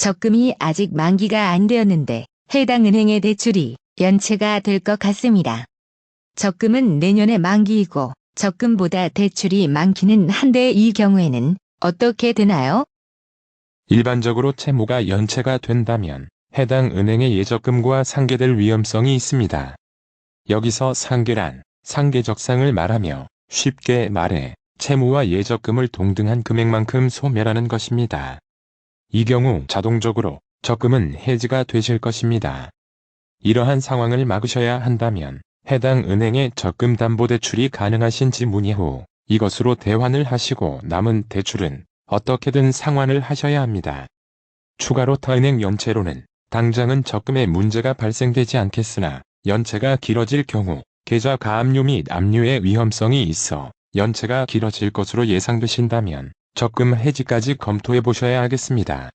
적금이 아직 만기가 안 되었는데 해당 은행의 대출이 연체가 될 것 같습니다. 적금은 내년에 만기이고 적금보다 대출이 많기는 한데 이 경우에는 어떻게 되나요? 일반적으로 채무가 연체가 된다면 해당 은행의 예적금과 상계될 위험성이 있습니다. 여기서 상계란 상계적상을 말하며 쉽게 말해 채무와 예적금을 동등한 금액만큼 소멸하는 것입니다. 이 경우 자동적으로 적금은 해지가 되실 것입니다. 이러한 상황을 막으셔야 한다면 해당 은행의 적금 담보 대출이 가능하신지 문의 후 이것으로 대환을 하시고 남은 대출은 어떻게든 상환을 하셔야 합니다. 추가로 타은행 연체로는 당장은 적금에 문제가 발생되지 않겠으나 연체가 길어질 경우 계좌 가압류 및 압류의 위험성이 있어 연체가 길어질 것으로 예상되신다면 적금 해지까지 검토해 보셔야 하겠습니다.